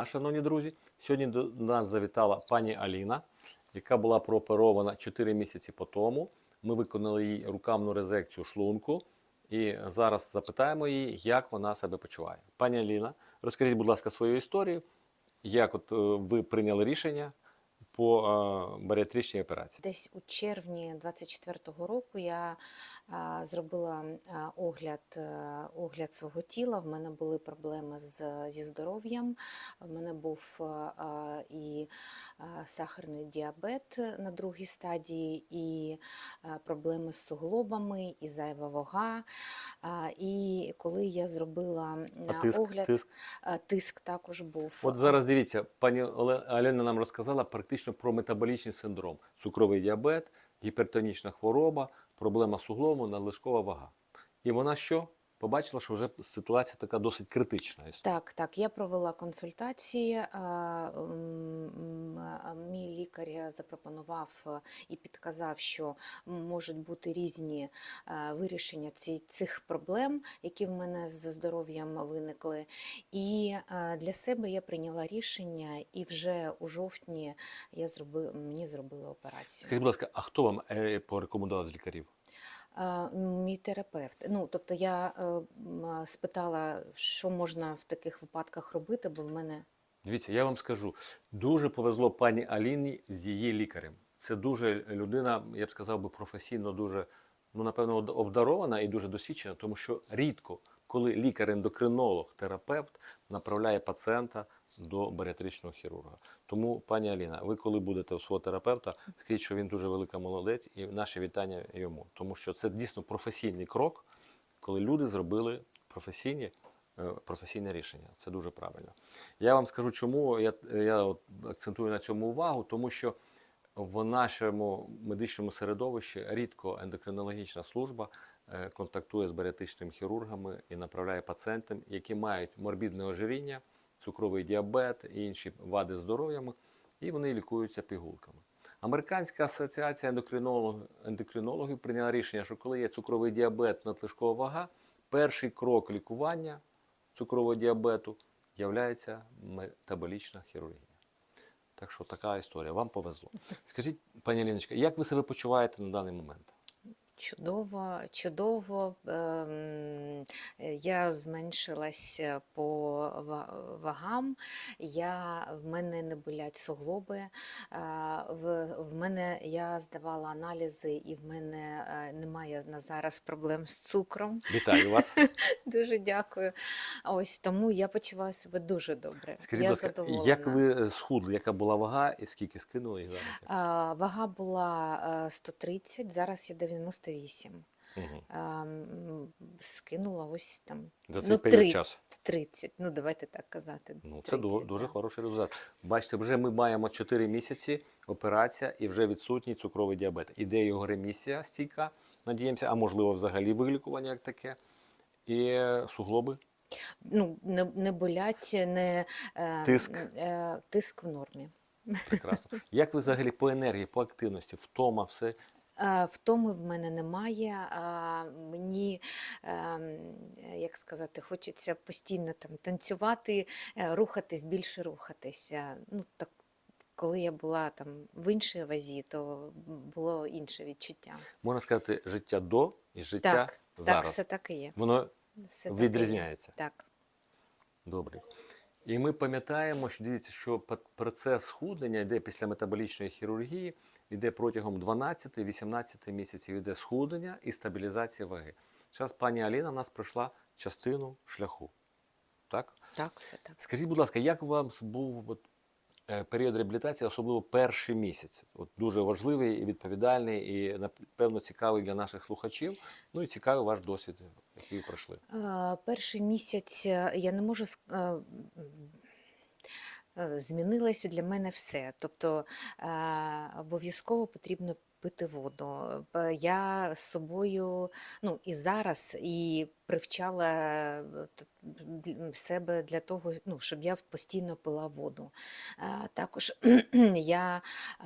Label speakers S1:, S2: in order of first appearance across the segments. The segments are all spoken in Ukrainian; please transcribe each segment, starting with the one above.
S1: А, Шановні друзі, сьогодні до нас завітала пані Аліна, яка була прооперована 4 місяці по тому. Ми виконали їй рукавну резекцію шлунку. І зараз запитаємо її, як вона себе почуває. Пані Аліна, розкажіть, будь ласка, свою історію, як от е, ви прийняли рішення по е, баріатричній операції.
S2: Десь у червні 24-го року я зробила огляд, е, огляд свого тіла. В мене були проблеми з, зі здоров'ям. В мене був а, і а, сахарний діабет на другій стадії, і проблеми з суглобами, і зайва вага. І коли я зробила
S1: тиск,
S2: огляд,
S1: тиск?
S2: тиск також був.
S1: От зараз дивіться, пані Аліна нам розказала практично про метаболічний синдром: цукровий діабет, гіпертонічна хвороба, проблема суглому, надлишкова вага. І вона що? Побачила, що вже ситуація така досить критична.
S2: Так, так, я провела консультації. Мій лікар запропонував е, і підказав, що можуть бути різні е, вирішення цих проблем, які в мене з здоров'ям виникли. І е, для себе я прийняла рішення, і вже у жовтні я зроби, мені зробили операцію.
S1: Скажіть, будь ласка, а хто вам порекомендував з лікарів?
S2: А, Мій терапевт. Ну, тобто я е, спитала, що можна в таких випадках робити, бо в мене
S1: Дивіться, я вам скажу, дуже повезло пані Аліні з її лікарем. Це дуже людина, я б сказав би, професійно дуже, ну напевно, обдарована і дуже досвідчена, тому що рідко, коли лікар-ендокринолог, терапевт направляє пацієнта до баріатричного хірурга. Тому, пані Аліна, ви коли будете у свого терапевта, скажіть, що він дуже велика молодець, і наші вітання йому, тому що це дійсно професійний крок, коли люди зробили професійні, е, професійне рішення. Це дуже правильно. Я вам скажу, чому я, я акцентую на цьому увагу, тому що в нашому медичному середовищі рідко ендокринологічна служба е, контактує з баріатричними хірургами і направляє пацієнтам, які мають морбідне ожиріння, цукровий діабет і інші вади здоров'ями, і вони лікуються пігулками. Американська асоціація ендокринологів, ендокринологів прийняла рішення, що коли є цукровий діабет, надлишкова вага, перший крок лікування цукрового діабету являється метаболічна хірургія. Так що така історія. Вам повезло. Скажіть, пані Ліночка, як ви себе почуваєте на даний момент?
S2: Чудово, чудово. ем, Я зменшилась по вагам. Я, в мене не болять суглоби. В, в мене я здавала аналізи, і в мене е, немає на зараз проблем з цукром.
S1: Вітаю вас.
S2: Дуже дякую. Ось тому я почуваю себе дуже добре.
S1: Скажіть,
S2: я задоволена.
S1: як ви е, схудли? Яка була вага і скільки скинули
S2: Вага була е, 130, зараз я 98.
S1: Угу.
S2: А, Скинула ось там
S1: За цей
S2: ну,
S1: період
S2: три-
S1: часу.
S2: 30. Ну, давайте так казати.
S1: Ну, це
S2: 30,
S1: дуже хороший результат. Бачите, вже ми маємо 4 місяці операція і вже відсутній цукровий діабет. Іде його ремісія стійка, надіємося, а можливо взагалі вилікування як таке. І суглоби.
S2: Ну, не, не болять, не е,
S1: Тиск?
S2: Е, тиск в нормі.
S1: Прекрасно. Як ви взагалі по енергії, по активності, втома, все?
S2: А, Втоми в мене немає. Мені, ем, як сказати, хочеться постійно там танцювати, е, рухатись, більше рухатися. Ну, так, коли я була там в іншій вазі, то було інше відчуття.
S1: Можна сказати, життя до і життя
S2: Так, так, все так і є.
S1: Воно
S2: Все
S1: відрізняється.
S2: Так.
S1: Добре. І ми пам'ятаємо, що дивіться, що процес схуднення йде після метаболічної хірургії, йде протягом 12-18 місяців, йде схуднення і стабілізація ваги. Зараз пані Аліна в нас пройшла частину шляху. Так?
S2: Так, все так.
S1: Скажіть, будь ласка, як у вас був от, період реабілітації, особливо перший місяць? От дуже важливий і відповідальний, і напевно цікавий для наших слухачів. Ну і цікавий ваш досвід, який пройшли.
S2: Е, Перший місяць е, я не можу е, е, змінилося для мене все. Тобто е, обов'язково потрібно пити воду. Я з собою, ну і зараз, і привчала е, себе для того, ну, щоб я постійно пила воду. Е, Також я е,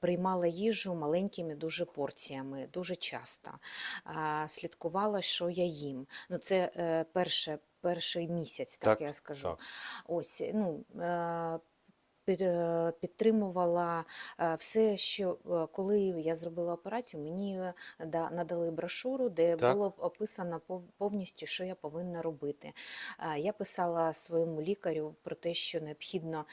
S2: приймала їжу маленькими дуже порціями, дуже часто. Слідкувала, що я їм. Ну, це перше перший місяць, так,
S1: Так,
S2: я скажу.
S1: так.
S2: Ось, ну, підтримувала е, все, що е, коли я зробила операцію, мені е, да- надали брошуру, де
S1: Так.
S2: було описано пов- повністю, що я повинна робити. Е, Я писала своєму лікарю про те, що необхідно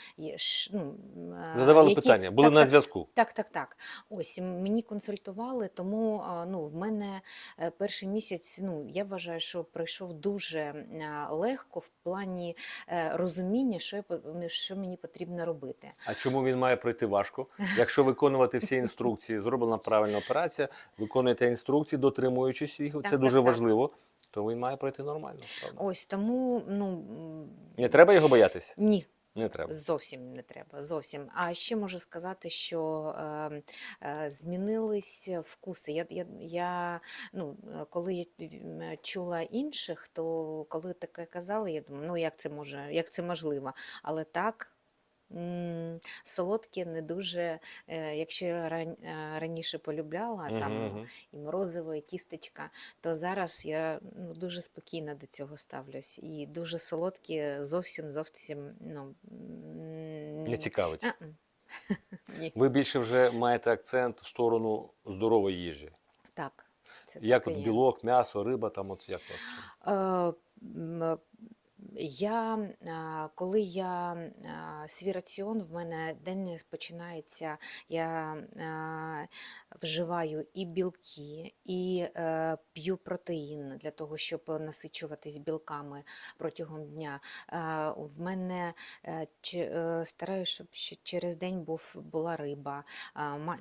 S2: ну, е,
S1: Задавали
S2: які-
S1: питання, були
S2: так,
S1: на зв'язку.
S2: так, так, так. Ось мені консультували, тому ну, в мене е, перший місяць, ну, я вважаю, що пройшов дуже легко в плані е, розуміння, що, я, що мені потрібно робити.
S1: А чому він має пройти важко? Якщо виконувати всі інструкції, зроблена правильна операція, виконуєте інструкції, дотримуючись їх, це
S2: так,
S1: дуже
S2: так.
S1: важливо, то він має пройти нормально. Правда?
S2: Ось тому, ну
S1: Не треба його боятися?
S2: ні.
S1: Не треба.
S2: Зовсім не треба, зовсім. А ще можу сказати, що е, е, змінились вкуси. Я, я, я, ну, коли я чула інших, то коли таке казали, я думаю, ну як це може, як це можливо? Але так. М, Солодке не дуже, е, якщо я е, раніше полюбляла там
S1: мгм.
S2: і морозиво, і тістечка, то зараз я ну, дуже спокійно до цього ставлюсь. І дуже солодкі зовсім зовсім ну,
S1: Не цікавить.
S2: а-м. Ні.
S1: Ви більше вже маєте акцент в сторону здорової їжі.
S2: Так. Це
S1: Як от білок, м'ясо, риба, там от як вас?
S2: Я, коли я свій раціон, в мене день починається, я вживаю і білки, і е, п'ю протеїн для того, щоб насичуватись білками протягом дня. В мене е, е, стараюсь, щоб через день був, була риба.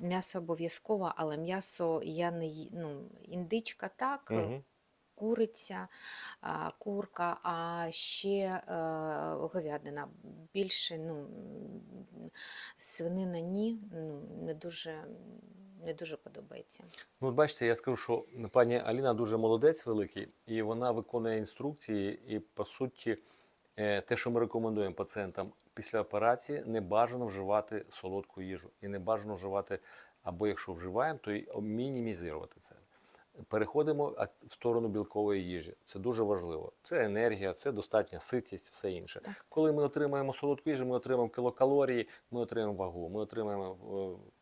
S2: М'ясо обов'язково, але м'ясо я не ну, індичка так.
S1: Мгм.
S2: Куриця, курка, а ще е, говядина. Більше ну, свинина ні, ну, не дуже, не дуже подобається.
S1: Ну, бачите, я скажу, що пані Аліна дуже молодець великий, і вона виконує інструкції, і по суті, е, те, що ми рекомендуємо пацієнтам після операції, не бажано вживати солодку їжу. І не бажано вживати, або якщо вживаємо, то й мінімізувати це. Переходимо в сторону білкової їжі. Це дуже важливо. Це енергія, це достатня ситість, все інше.
S2: Так.
S1: Коли ми отримаємо солодку їжу, ми отримаємо кілокалорії, ми отримаємо вагу, ми отримаємо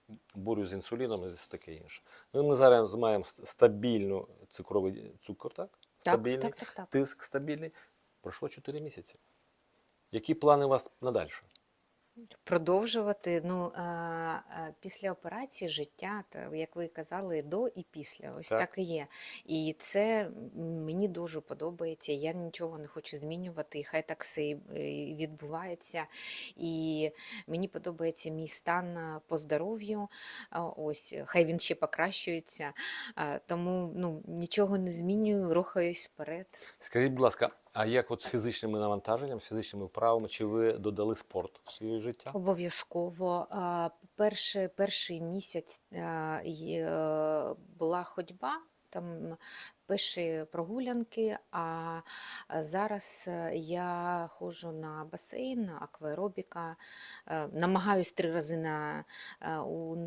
S1: е, бурю з інсуліном і таке інше. Ну, ми зараз маємо стабільну цукровий цукор, так?
S2: Так,
S1: Стабільний,
S2: так, так, так.
S1: тиск стабільний. Пройшло 4 місяці. Які плани у вас надальше?
S2: Продовжувати ну, після операції життя, та, як ви казали, до і після. Ось
S1: Так.
S2: так, і є. І це мені дуже подобається. Я нічого не хочу змінювати, і хай так все і відбувається. І мені подобається мій стан по здоров'ю. Ось, хай він ще покращується. Тому ну, нічого не змінюю, рухаюсь вперед.
S1: Скажіть, будь ласка, а як от з фізичними навантаженням, фізичними вправами, чи ви додали спорт в своє життя?
S2: Обов'язково. Перший, перший місяць й- е, була ходьба, там перші прогулянки, а зараз е, я ходжу на басейн, акваеробіка, е, намагаюсь три рази на, е, у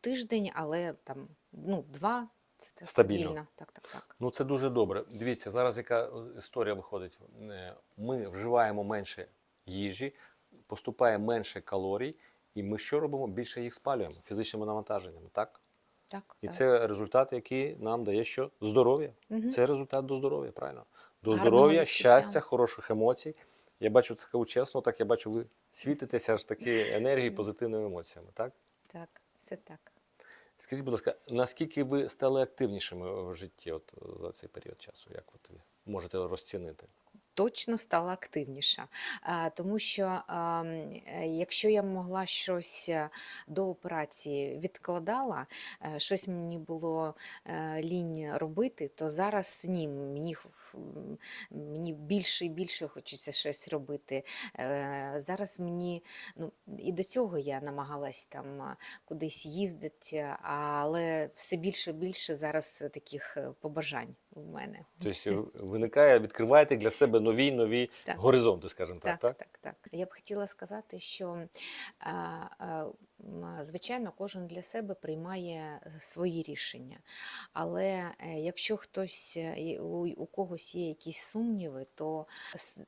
S2: тиждень, але там ну, два це
S1: Стабільно.
S2: стабільно. Так, так, так.
S1: Ну це дуже добре. Дивіться, зараз яка історія виходить. Е, Ми вживаємо менше їжі, поступає менше калорій, і ми що робимо? Більше їх спалюємо фізичними навантаженнями, так?
S2: так,
S1: І
S2: так.
S1: це результат, який нам дає що? Здоров'я.
S2: Мгм.
S1: Це результат до здоров'я, правильно? До здоров'я, щастя, хороших емоцій. Я бачу це чесно, так я бачу, ви світитеся аж таки енергією, позитивними емоціями, так?
S2: так, це так.
S1: Скажіть, будь ласка, наскільки ви стали активнішими в житті от, за цей період часу? Як ви можете розцінити?
S2: Точно стала активніша. Тому що а, м, е, якщо я могла щось е, до операції відкладала, е, щось мені було е, лінь робити, то зараз ні, мені, мені більше і більше хочеться щось робити. Е, Зараз мені, ну і до цього я намагалась там е, кудись їздити, але все більше і більше зараз таких е, побажань в мене.
S1: Тобто виникає, відкриваєте для себе нові нові
S2: Так.
S1: горизонти, скажімо так.
S2: Так,
S1: так?
S2: так, так. Я б хотіла сказати, що а, а, звичайно кожен для себе приймає свої рішення. Але е, якщо хтось е, у, у когось є якісь сумніви, то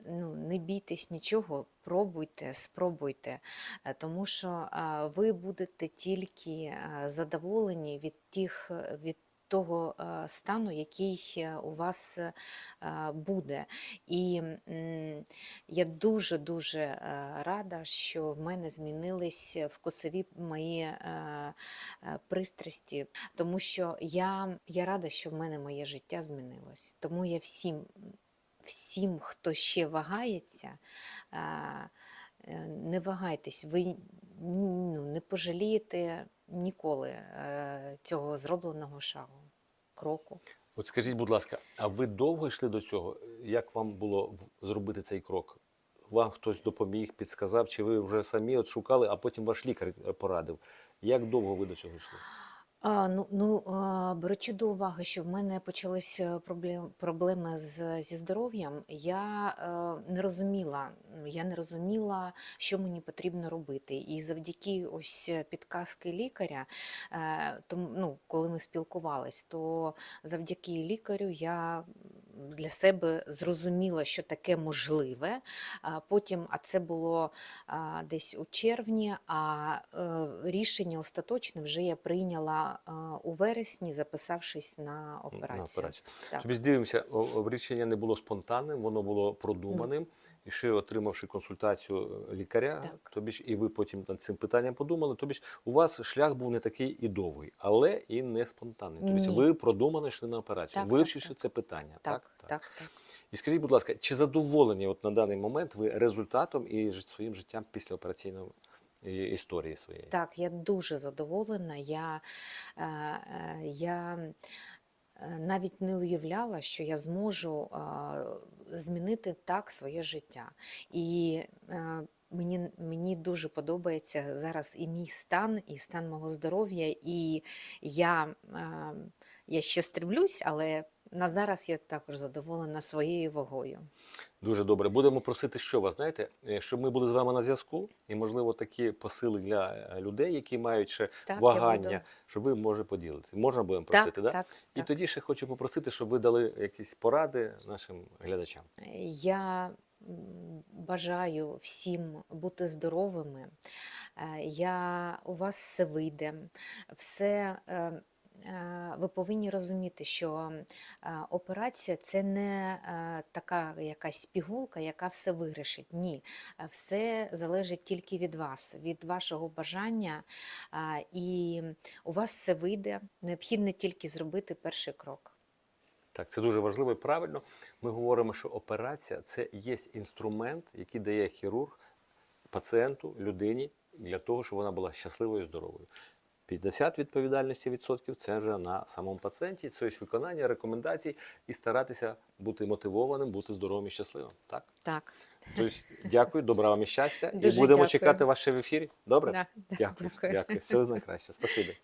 S2: ну, не бійтесь нічого, пробуйте, спробуйте, Е, тому що ви будете тільки задоволені від тих е, від. Того е, стану, який е, у вас е, буде. І я дуже-дуже рада, що в мене змінились вкусові мої пристрасті, тому що я, я рада, що в мене моє життя змінилось. Тому я всім, всім хто ще вагається, не вагайтесь, ви ну, не пожалієте ніколи е, цього зробленого шагу, кроку.
S1: От скажіть, будь ласка, а ви довго йшли до цього? Як вам було зробити цей крок? Вам хтось допоміг, підсказав, чи ви вже самі от шукали, а потім ваш лікар е, порадив? Як довго ви до цього йшли?
S2: А, ну, ну, беручи до уваги, що в мене почалися проблем, проблеми з, зі здоров'ям, я е, не розуміла, я не розуміла, що мені потрібно робити. І завдяки ось підказки лікаря, е, тому, ну, коли ми спілкувались, то завдяки лікарю я для себе зрозуміла, що таке можливе. Потім, а це було десь у червні, а е, рішення остаточне вже я прийняла е, у вересні, записавшись на операцію.
S1: На операцію.
S2: Так.
S1: Тобі дивимося, рішення не було спонтанним, воно було продуманим. І ще отримавши консультацію е, лікаря,
S2: Так.
S1: тобі ж і ви потім над цим питанням подумали. Тобі ж у вас шлях був не такий і довгий, але і не спонтанний.
S2: Ні.
S1: ви продумано йшли на операцію,
S2: Так, так,
S1: вивчивши
S2: так.
S1: це питання.
S2: Так, так, так.
S1: І скажіть, будь ласка, чи задоволені от на даний момент ви результатом і своїм життям після операційної е, історії своєї?
S2: Так, я дуже задоволена. Я, е, я навіть не уявляла, що я зможу змінити так своє життя. І е, мені, мені дуже подобається зараз і мій стан, і стан мого здоров'я. І я, е, я ще стремлюсь, але на зараз я також задоволена своєю вагою.
S1: Дуже добре. Будемо просити, що вас знаєте, е, щоб ми були з вами на зв'язку, і можливо такі посили для е, людей, які мають ще
S2: Так,
S1: вагання, щоб ви може поділити. Можна будемо
S2: Так,
S1: просити, да?
S2: так,
S1: І
S2: так.
S1: тоді ще хочу попросити, щоб ви дали якісь поради нашим глядачам.
S2: Я бажаю всім бути здоровими. Е, Я, у вас все вийде. Все, е, е, ви повинні розуміти, що е, операція це не е, така якась пігулка, яка все вирішить. Ні, Е, все залежить тільки від вас, від вашого бажання. е, І у вас все вийде. Необхідно тільки зробити перший крок.
S1: Так, це дуже важливо і правильно. Ми говоримо, що операція це є інструмент, який дає хірург пацієнту, людині для того, щоб вона була щасливою і здоровою. 50 відповідальності відсотків це вже на самому пацієнті, це ось виконання рекомендацій і старатися бути мотивованим, бути здоровим і щасливим. Так?
S2: Так.
S1: Тобто, дякую, добра вам і щастя.
S2: Дуже
S1: і будемо
S2: дякую.
S1: чекати вас ще в ефірі. Добре?
S2: Да,
S1: Дякую.
S2: дякую.
S1: Дякую. Все найкраще. Спасибі.